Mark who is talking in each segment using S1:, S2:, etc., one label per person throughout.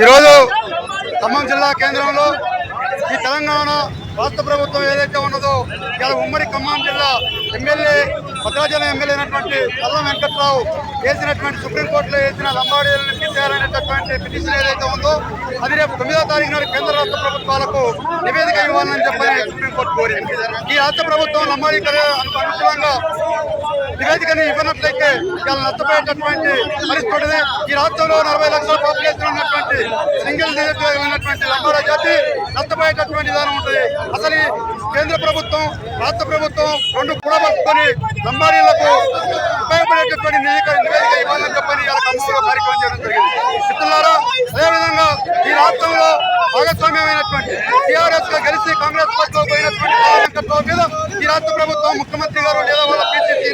S1: ఈరోజు ఖమ్మం జిల్లా కేంద్రంలో ఈ తెలంగాణ రాష్ట్ర ప్రభుత్వం ఏదైతే ఉన్నదో ఇలా ఉమ్మడి ఖమ్మం జిల్లా ఎమ్మెల్యే భద్రాచలం ఎమ్మెల్యే అయినటువంటి కల్ల వెంకట్రావు వేసినటువంటి సుప్రీంకోర్టులో వేసిన లంబాడీలను తీసేయాలనేటటువంటి పిటిషన్ ఏదైతే ఉందో అది రేపు తొమ్మిదో తారీఖు నాడు కేంద్ర రాష్ట్ర ప్రభుత్వాలకు నివేదిక ఇవ్వాలని చెప్పని సుప్రీంకోర్టు కోరింది. ఈ రాష్ట్ర ప్రభుత్వం లంబాడీ అనుకూలంగా నివేదికని ఇవ్వనట్లయితే ఇలా నష్టపోయేటటువంటి పరిస్థితి ఉంటుంది. ఈ రాష్ట్రంలో నలభై లక్షల పాపులేషన్ ఉన్నటువంటి సింగిల్ ఉన్నటువంటి లంబారా జాతి నష్టపోయేటటువంటి విధానం ఉంటుంది. అసలు కేంద్ర ప్రభుత్వం రాష్ట్ర ప్రభుత్వం రెండు కూడబట్టుకొని లంబారీలకు ఉపయోగపడేటటువంటి నివేదిక నివేదిక ఇవ్వాలని చెప్పని ఇలా కార్యక్రమం చేయడం జరిగింది. మిత్రులారా అదేవిధంగా ఈ రాష్ట్రంలో భాగస్వామ్యమైనటువంటి టీఆర్ఎస్గా గెలిచి కాంగ్రెస్ పార్టీలో పోయినటువంటి మీద ఈ రాష్ట్ర ప్రభుత్వం ముఖ్యమంత్రి గారు లేదా వాళ్ళ పీసీసీ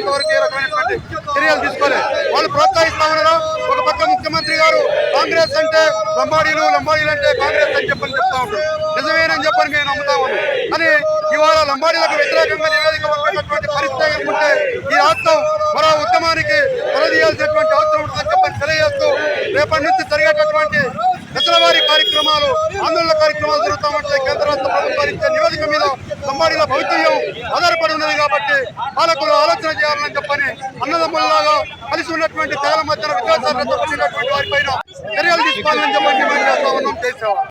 S1: చర్యలు తీసుకోలేదు వాళ్ళు ప్రోత్సహిస్తా ఉన్నారు. ఒక పక్క ముఖ్యమంత్రి గారు కాంగ్రెస్ అంటే లంబాడీలు లంబాడీలు అంటే కాంగ్రెస్ అని చెప్పని చెప్తా ఉంటారు నిజమేనని చెప్పని మేము నమ్ముతా ఉన్నాం. కానీ ఇవాళ లంబాడీలకు వ్యతిరేకంగా నివేదిక పంపేటటువంటి పరిస్థితి ఉంటే ఈ రాష్ట్రం మరో ఉద్యమానికి తొలదీయాల్సినటువంటి అవసరం ఉంటుందని చెప్పని తెలియజేస్తూ రేపటి నుంచి జరిగేటటువంటి దశలవారి కార్యక్రమాలు ఆందోళన కార్యక్రమాలు జరుగుతామంటే కేంద్ర రాష్ట్ర ప్రభుత్వాలు ఇచ్చే నివేదిక మీద లంబాడీల భవితవ్యం ఉన్నది పాలకులు ఆలోచన చేయాలని చెప్పని అన్నదమ్ములలో కలిసి ఉన్నటువంటి తెగల మధ్యన విద్యాసాలు రెచ్చగొట్టినటువంటి వారిపైన చర్యలు తీసుకోవాలని చెప్పని డిమాండ్ చేస్తా ఉన్నాం. చేసేవాళ్ళం